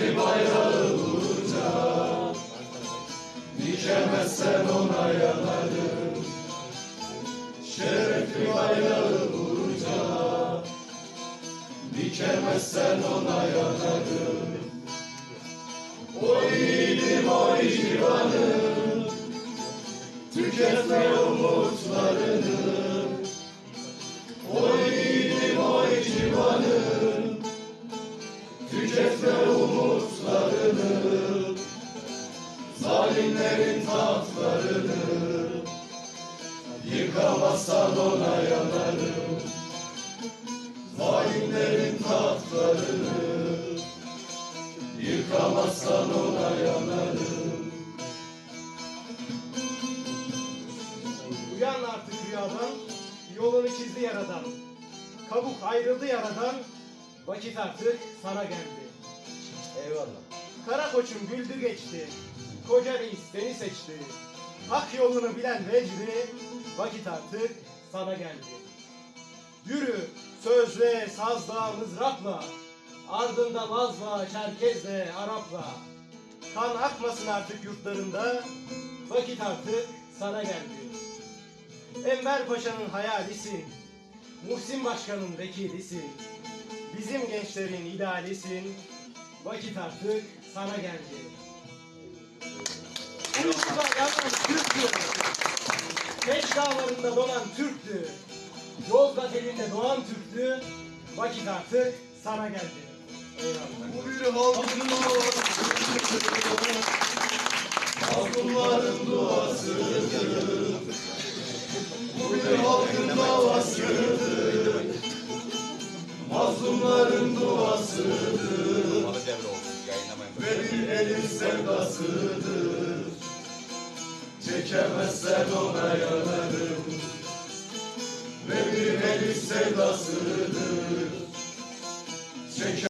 Şerefli bayrağı vuracağım Dikemezsen ona yanarım Şerefli bayrağı vuracağım Dikemezsen ona yanarım O yiğidim o civanım Tüketme umutlarını O yiğidim o civanım Tüketme Zalimlerin tahtlarını Yıkamazsan ona yanarım Zalimlerin tahtlarını Yıkamazsan ona yanarım Uyan artık rüyadan, yolunu çizdi yaradan. Kabuk ayrıldı yaradan, vakit artık sana geldi. Eyvallah. Kara koçum güldü geçti, koca reis seni seçti. Hak yolunu bilen vecdi, vakit artık sana geldi. Yürü sözle, sazla, mızrakla, ardında Lazla, Çerkezle, Arapla. Kan akmasın artık yurtlarında, vakit artık sana geldi. Enver Paşa'nın hayalisin, Muhsin Başkan'ın vekilisin, bizim gençlerin idealisin, vakit artık sana geldi. Uykuda yanan Türktü, Keş dağlarında donan Türktü, Yozgat elinde doğan Türktü, vakit artık sana geldi. Eyvallah. Bu bir halkın duası Mazlumların duasıdır Bu bir halkın davasıdır Mazlumların duasıdır Ve bir elin sevdasıdır. Çekemezsen ona yanarım. Ve bir elin sevdasıdır